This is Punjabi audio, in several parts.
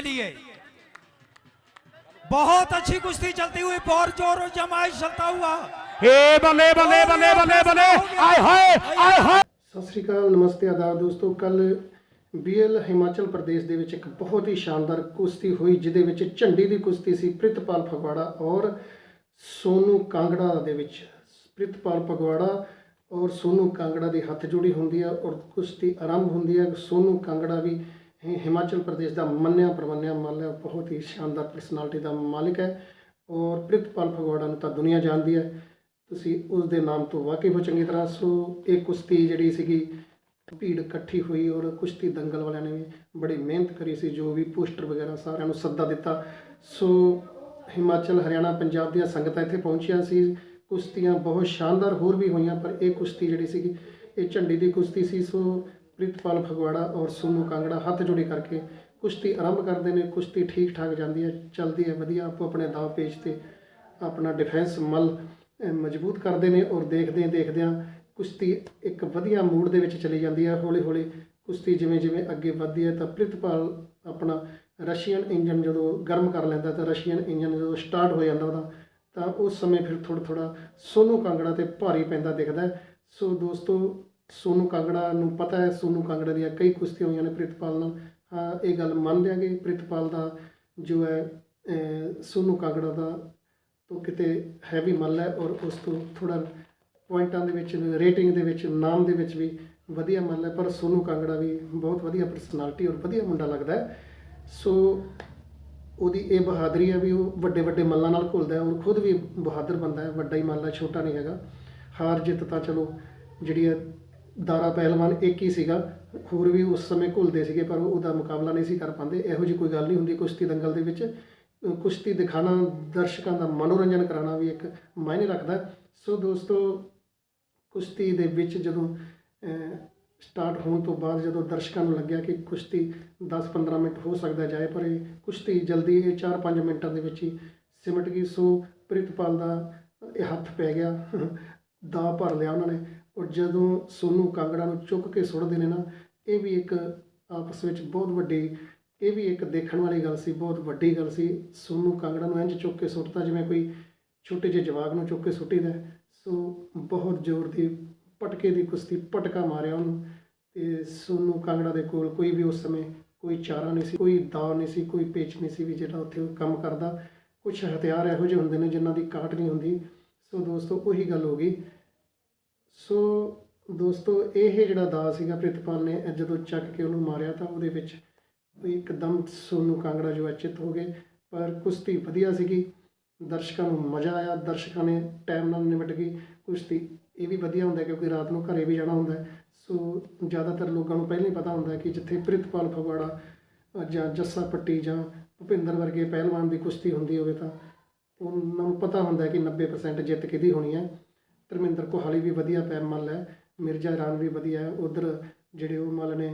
के लिए बहुत अच्छी कुश्ती चलती हुई बहुत जोर और जमाइश चलता हुआ ਏ ਬੱਲੇ ਬੱਲੇ ਬੱਲੇ ਬੱਲੇ ਬੱਲੇ ਆਏ ਹਾਏ ਆਏ ਹਾਏ ਸਤਿ ਸ੍ਰੀ ਅਕਾਲ ਨਮਸਤੇ ਆਦਾਬ ਦੋਸਤੋ ਕੱਲ ਬੀਐਲ ਹਿਮਾਚਲ ਪ੍ਰਦੇਸ਼ ਦੇ ਵਿੱਚ ਇੱਕ ਬਹੁਤ ਹੀ ਸ਼ਾਨਦਾਰ ਕੁਸ਼ਤੀ ਹੋਈ ਜਿਹਦੇ ਵਿੱਚ ਝੰਡੀ ਦੀ ਕੁਸ਼ਤੀ ਸੀ ਪ੍ਰਿਤਪਾਲ ਫਗਵਾੜਾ ਔਰ ਸੋਨੂ ਕਾਂਗੜਾ ਦੇ ਵਿੱਚ ਪ੍ਰਿਤਪਾਲ ਫਗਵਾੜਾ ਔਰ ਸੋਨੂ ਕਾਂਗੜਾ ਦੀ ਹੱਥ ਜੋੜੀ ਹੁੰਦੀ ਹੈ ਔਰ ਕੁਸ਼ਤੀ ਆਰੰਭ ਹੁੰਦੀ ਹੈ ਸੋਨੂ ਕਾਂਗੜਾ ਵੀ ਹਿ- ਹਿਮਾਚਲ ਪ੍ਰਦੇਸ਼ ਦਾ ਮੰਨਿਆ ਪ੍ਰਮੰਨਿਆ ਮੰਨ ਲਿਆ, ਬਹੁਤ ਹੀ ਸ਼ਾਨਦਾਰ ਪਰਸਨੈਲਿਟੀ ਦਾ ਮਾਲਿਕ ਹੈ ਔਰ ਪ੍ਰਿਤਪਾਲ ਫਗਵਾੜਾ ਨੂੰ ਤਾਂ ਦੁਨੀਆ ਜਾਣਦੀ ਹੈ। ਤੁਸੀਂ ਉਸ ਦੇ ਨਾਮ ਤੋਂ ਵਾਕਿਫ ਹੋ ਚੰਗੀ ਤਰ੍ਹਾਂ ਸੋ ਇਹ ਕੁਸ਼ਤੀ ਜਿਹੜੀ ਸੀਗੀ, ਭੀੜ ਇਕੱਠੀ ਹੋਈ ਔਰ ਕੁਸ਼ਤੀ ਦੰਗਲ ਵਾਲਿਆਂ ਨੇ ਵੀ ਬੜੀ ਮਿਹਨਤ ਕਰੀ ਸੀ, ਜੋ ਵੀ ਪੋਸਟਰ ਵਗੈਰਾ ਸਾਰਿਆਂ ਨੂੰ ਸੱਦਾ ਦਿੱਤਾ। ਸੋ ਹਿਮਾਚਲ, ਹਰਿਆਣਾ, ਪੰਜਾਬ ਦੀਆਂ ਸੰਗਤਾਂ ਇੱਥੇ ਪਹੁੰਚੀਆਂ ਸੀ। ਕੁਸ਼ਤੀਆਂ ਬਹੁਤ ਸ਼ਾਨਦਾਰ ਹੋਰ ਵੀ ਹੋਈਆਂ, ਪਰ ਇਹ ਕੁਸ਼ਤੀ ਜਿਹੜੀ ਸੀਗੀ, ਇਹ ਝੰਡੀ ਦੀ ਕੁਸ਼ਤੀ ਸੀ। ਸੋ ਪ੍ਰਿਤਪਾਲ ਫਗਵਾੜਾ ਔਰ ਸੋਨੂ ਕਾਂਗੜਾ ਹੱਥ ਜੋੜੀ ਕਰਕੇ ਕੁਸ਼ਤੀ ਆਰੰਭ ਕਰਦੇ ਨੇ, ਕੁਸ਼ਤੀ ਠੀਕ ਠਾਕ ਜਾਂਦੀ ਹੈ, ਚੱਲਦੀ ਹੈ, ਵਧੀਆ। ਆਪੋ ਆਪਣੇ ਦਾਅ ਪੇਚ ਤੇ ਆਪਣਾ ਡਿਫੈਂਸ ਮਲ ਮਜ਼ਬੂਤ ਕਰਦੇ ਨੇ ਔਰ ਦੇਖਦੇ ਦੇਖਦਿਆਂ ਕੁਸ਼ਤੀ ਇੱਕ ਵਧੀਆ ਮੂਡ ਦੇ ਵਿੱਚ ਚਲੀ ਜਾਂਦੀ ਹੈ। ਹੌਲੀ ਹੌਲੀ ਕੁਸ਼ਤੀ ਜਿਵੇਂ ਜਿਵੇਂ ਅੱਗੇ ਵੱਧਦੀ ਹੈ ਤਾਂ ਪ੍ਰਿਤਪਾਲ ਆਪਣਾ ਰਸ਼ੀਅਨ ਇੰਜਨ ਜਦੋਂ ਗਰਮ ਕਰ ਲੈਂਦਾ ਤਾਂ ਰਸ਼ੀਅਨ ਇੰਜਨ ਜਦੋਂ ਸਟਾਰਟ ਹੋ ਜਾਂਦਾ ਉਹਦਾ, ਤਾਂ ਉਸ ਸਮੇਂ ਫਿਰ ਥੋੜਾ ਥੋੜਾ ਸੋਨੂ ਕਾਂਗੜਾ ਤੇ ਭਾਰੀ ਪੈਂਦਾ ਦਿਖਦਾ ਸੋ ਦੋਸਤੋ ਸੋਨੂ ਕਾਂਗੜਾ ਨੂੰ ਪਤਾ ਹੈ, ਸੋਨੂ ਕਾਂਗੜਾ ਦੀਆਂ ਕਈ ਕੁਸ਼ਤੀਆਂ ਹੋਈਆਂ ਨੇ ਪ੍ਰਿਤਪਾਲ ਨਾਲ। ਹਾਂ, ਇਹ ਗੱਲ ਮੰਨ ਲਿਆਂਗੇ ਪ੍ਰਿਤਪਾਲ ਦਾ ਜੋ ਹੈ, ਅਹ, ਸੋਨੂ ਕਾਂਗੜਾ ਦਾ ਤੋਂ ਕਿਤੇ ਹੈਵੀ ਮੱਲ ਹੈ ਔਰ ਉਸ ਤੋਂ ਥੋੜਾ ਪੁਆਇੰਟਾਂ ਦੇ ਵਿੱਚ, ਰੇਟਿੰਗ ਦੇ ਵਿੱਚ, ਨਾਮ ਦੇ ਵਿੱਚ ਵੀ ਵਧੀਆ ਮੱਲ ਹੈ ਪਰ ਸੋਨੂ ਕਾਂਗੜਾ ਵੀ ਬਹੁਤ ਵਧੀਆ ਪਰਸਨੈਲਿਟੀ ਔਰ ਵਧੀਆ ਮੁੰਡਾ ਲੱਗਦਾ ਹੈ। ਸੋ ਉਹਦੀ ਇਹ ਬਹਾਦਰੀ ਹੈ ਵੀ ਉਹ ਵੱਡੇ ਵੱਡੇ ਮੱਲਾਂ ਨਾਲ ਘੁਲਦਾ ਹੈ ਔਰ ਖੁਦ ਵੀ ਬਹਾਦਰ ਬੰਦਾ ਹੈ, ਵੱਡਾ ਹੀ ਮੱਲ ਹੈ, ਛੋਟਾ ਨਹੀਂ ਹੈਗਾ। ਹਾਰ ਜਿੱਤ ਤਾਂ ਚਲੋ ਜਿਹੜੀ ਹੈ ਦਾਰਾ ਪਹਿਲਵਾਨ ਇੱਕ ਹੀ ਸੀਗਾ। ਹੋਰ ਵੀ ਉਸ ਸਮੇਂ ਘੁਲਦੇ ਸੀਗੇ, ਪਰ ਉਹਦਾ ਮੁਕਾਬਲਾ ਨਹੀਂ ਸੀ ਕਰ ਪਾਉਂਦੇ। ਇਹੋ ਜਿਹੀ ਕੋਈ ਗੱਲ ਨਹੀਂ ਹੁੰਦੀ ਕੁਸ਼ਤੀ ਦੰਗਲ ਦੇ ਵਿੱਚ। ਕੁਸ਼ਤੀ ਦਿਖਾਣਾ, ਦਰਸ਼ਕਾਂ ਦਾ ਮਨੋਰੰਜਨ ਕਰਾਉਣਾ ਵੀ ਇੱਕ ਮਾਇਨੇ ਰੱਖਦਾ ਸੋ ਦੋਸਤੋ, ਕੁਸ਼ਤੀ ਦੇ ਵਿੱਚ ਜਦੋਂ ਸਟਾਰਟ ਹੋਣ ਤੋਂ ਬਾਅਦ ਜਦੋਂ ਦਰਸ਼ਕਾਂ ਨੂੰ ਲੱਗਿਆ ਕਿ ਕੁਸ਼ਤੀ 10-15 ਮਿੰਟ ਹੋ ਸਕਦਾ ਜਾਏ, ਪਰ ਇਹ ਕੁਸ਼ਤੀ ਜਲਦੀ ਇਹ 4-5 ਮਿੰਟਾਂ ਦੇ ਵਿੱਚ ਹੀ ਸਿਮਟ ਗਈ। ਸੋ ਪ੍ਰਿਤਪਾਲ ਦਾ ਇਹ ਹੱਥ ਪੈ ਗਿਆ। ਦਾ ਭਰ ਲਿਆ ਉਹਨਾਂ ਨੇ। ਔਰ ਜਦੋਂ ਸੋਨੂ ਕਾਂਗੜਾ ਨੂੰ ਚੁੱਕ ਕੇ ਸੁੱਟਦੇ ਨੇ ਨਾ, ਇਹ ਵੀ ਇੱਕ ਆਪਸ ਵਿੱਚ ਬਹੁਤ ਵੱਡੀ, ਇਹ ਵੀ ਇੱਕ ਦੇਖਣ ਵਾਲੀ ਗੱਲ ਸੀ, ਬਹੁਤ ਵੱਡੀ ਗੱਲ ਸੀ। ਸੋਨੂ ਕਾਂਗੜਾ ਨੂੰ ਇੰਜ ਚੁੱਕ ਕੇ ਸੁੱਟਦਾ ਜਿਵੇਂ ਕੋਈ ਛੋਟੇ ਜਿਹੇ ਜਵਾਗ ਨੂੰ ਚੁੱਕ ਕੇ ਸੁੱਟੀਦਾ ਹੈ। ਸੋ ਬਹੁਤ ਜ਼ੋਰ ਦੀ ਪਟਕੇ ਦੀ ਕੁਸ਼ਤੀ, ਪਟਕਾ ਮਾਰਿਆ ਉਹਨੂੰ ਤੇ ਸੋਨੂ ਕਾਂਗੜਾ ਦੇ ਕੋਲ ਕੋਈ ਵੀ ਉਸ ਸਮੇਂ ਕੋਈ ਚਾਰਾ ਨਹੀਂ ਸੀ, ਕੋਈ ਦਾਅ ਨਹੀਂ ਸੀ, ਕੋਈ ਪੇਚ ਨਹੀਂ ਸੀ ਵੀ ਜਿਹੜਾ ਉੱਥੇ ਉਹ ਕੰਮ ਕਰਦਾ। ਕੁਝ ਹਥਿਆਰ ਇਹੋ ਜਿਹੇ ਹੁੰਦੇ ਨੇ ਜਿਨ੍ਹਾਂ ਦੀ ਕਾਟ ਨਹੀਂ ਹੁੰਦੀ। ਸੋ ਦੋਸਤੋ, ਉਹੀ ਗੱਲ ਹੋ ਗਈ। ਸੋ ਦੋਸਤੋ, ਇਹ ਜਿਹੜਾ ਦਾ ਸੀਗਾ ਪ੍ਰਿਤਪਾਲ ਨੇ ਜਦੋਂ ਚੱਕ ਕੇ ਉਹਨੂੰ ਮਾਰਿਆ ਤਾਂ ਉਹਦੇ ਵਿੱਚ ਇੱਕਦਮ ਸੋਨੂ ਕਾਂਗੜਾ ਜੋ ਹੈ ਚਿੱਤ ਹੋ ਗਏ। ਪਰ ਕੁਸ਼ਤੀ ਵਧੀਆ ਸੀਗੀ। ਦਰਸ਼ਕਾਂ ਨੂੰ ਮਜ਼ਾ ਆਇਆ। ਦਰਸ਼ਕਾਂ ਨੇ ਟਾਈਮ ਨਾਲ ਨਿਮਟ ਗਈ ਕੁਸ਼ਤੀ ਇਹ ਵੀ ਵਧੀਆ ਹੁੰਦਾ ਕਿਉਂਕਿ ਰਾਤ ਨੂੰ ਘਰੇ ਵੀ ਜਾਣਾ ਹੁੰਦਾ ਸੋ ਜ਼ਿਆਦਾਤਰ ਲੋਕਾਂ ਨੂੰ ਪਹਿਲਾਂ ਹੀ ਪਤਾ ਹੁੰਦਾ ਕਿ ਜਿੱਥੇ ਪ੍ਰਿਤਪਾਲ ਫਗਵਾੜਾ ਜਾਂ ਜੱਸਾ ਪੱਟੀ ਜਾਂ ਭੁਪਿੰਦਰ ਵਰਗੇ ਪਹਿਲਵਾਨ ਦੀ ਕੁਸ਼ਤੀ ਹੁੰਦੀ ਹੋਵੇ ਤਾਂ ਉਹਨਾਂ ਨੂੰ ਪਤਾ ਹੁੰਦਾ ਕਿ 90% ਜਿੱਤ ਕਿਹਦੀ ਹੋਣੀ ਹੈ। ਧਰਮਿੰਦਰ ਕੋਹਾਲੀ ਵੀ ਵਧੀਆ ਪੈਰ ਮੱਲ ਹੈ, ਮਿਰਜ਼ਾ ਰਾਨ ਵੀ ਵਧੀਆ ਹੈ, ਉਧਰ ਜਿਹੜੇ ਉਹ ਮੱਲ ਨੇ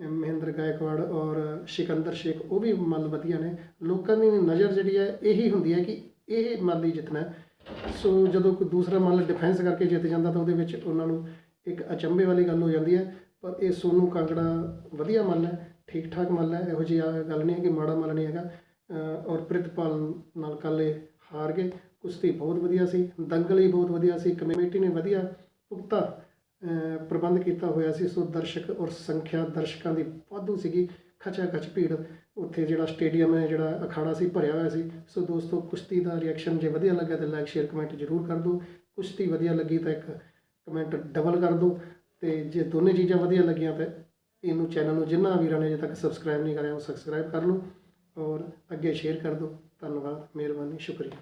ਮਹਿੰਦਰ ਗਾਇਕਵਾੜ ਔਰ ਸਿਕੰਦਰ ਸ਼ੇਖ, ਉਹ ਵੀ ਮੱਲ ਵਧੀਆ ਨੇ। ਲੋਕਾਂ ਦੀ ਨਜ਼ਰ ਜਿਹੜੀ ਹੈ, ਇਹੀ ਹੁੰਦੀ ਹੈ ਕਿ ਇਹ ਮੱਲ ਹੀ ਜਿੱਤਣਾ ਸੋ ਜਦੋਂ ਕੋਈ ਦੂਸਰਾ ਮੱਲ ਡਿਫੈਂਸ ਕਰਕੇ ਜਿੱਤ ਜਾਂਦਾ ਤਾਂ ਉਹਦੇ ਵਿੱਚ ਉਹਨਾਂ ਨੂੰ ਇੱਕ ਅਚੰਭੇ ਵਾਲੀ ਗੱਲ ਹੋ ਜਾਂਦੀ ਹੈ। ਪਰ ਇਹ ਸੋਨੂ ਕਾਂਗੜਾ ਵਧੀਆ ਮੱਲ ਹੈ ਠੀਕ ਠਾਕ ਮੱਲ ਹੈ, ਇਹੋ ਜਿਹੀ ਗੱਲ ਨਹੀਂ ਹੈ ਕਿ ਮਾੜਾ ਮੱਲ ਨਹੀਂ ਹੈਗਾ। ਔਰ ਪ੍ਰਿਤਪਾਲ ਨਾਲ ਕੱਲ੍ਹ ਇਹ ਹਾਰ ਗਏ, ਕੁਸ਼ਤੀ ਬਹੁਤ ਵਧੀਆ ਸੀ ਦੰਗਲ ਹੀ ਬਹੁਤ ਵਧੀਆ ਸੀ, ਕਮੇਟੀ ਨੇ ਵਧੀਆ ਪੁਖਤਾ ਪ੍ਰਬੰਧ ਕੀਤਾ ਹੋਇਆ ਸੀ, ਸੋ ਦਰਸ਼ਕ ਔਰ ਸੰਖਿਆ ਦਰਸ਼ਕਾਂ ਦੀ ਵਾਧੂ ਸੀਗੀ ਖਚਾ ਖਚ ਭੀੜ, ਉੱਥੇ ਜਿਹੜਾ ਸਟੇਡੀਅਮ ਹੈ, ਜਿਹੜਾ ਅਖਾੜਾ ਸੀ, ਭਰਿਆ ਹੋਇਆ ਸੀ, ਸੋ ਦੋਸਤੋ ਕੁਸ਼ਤੀ ਦਾ ਰਿਐਕਸ਼ਨ ਜੇ ਵਧੀਆ ਲੱਗਾ ਤਾਂ ਲਾਈਕ ਸ਼ੇਅਰ ਕਮੈਂਟ ਜ਼ਰੂਰ ਕਰ ਦਿਓ, ਕੁਸ਼ਤੀ ਵਧੀਆ ਲੱਗੀ ਤਾਂ ਇੱਕ ਕਮੈਂਟ ਡਬਲ ਕਰ ਦਿਓ, ਤੇ ਜੇ ਦੋਨੇ ਚੀਜ਼ਾਂ ਵਧੀਆ ਲੱਗੀਆਂ ਤਾਂ ਇਹਨੂੰ ਚੈਨਲ ਨੂੰ ਜਿੰਨਾ ਵੀਰਾਂ ਨੇ ਅਜੇ ਤੱਕ ਸਬਸਕ੍ਰਾਈਬ ਨਹੀਂ ਕਰਿਆ, ਉਹ ਸਬਸਕ੍ਰਾਈਬ ਕਰ ਲਓ, ਔਰ ਅੱਗੇ ਸ਼ੇਅਰ ਕਰ ਦਿਓ। ਧੰਨਵਾਦ ਮਿਹਰਬਾਨੀ ਸ਼ੁਕਰੀਆ।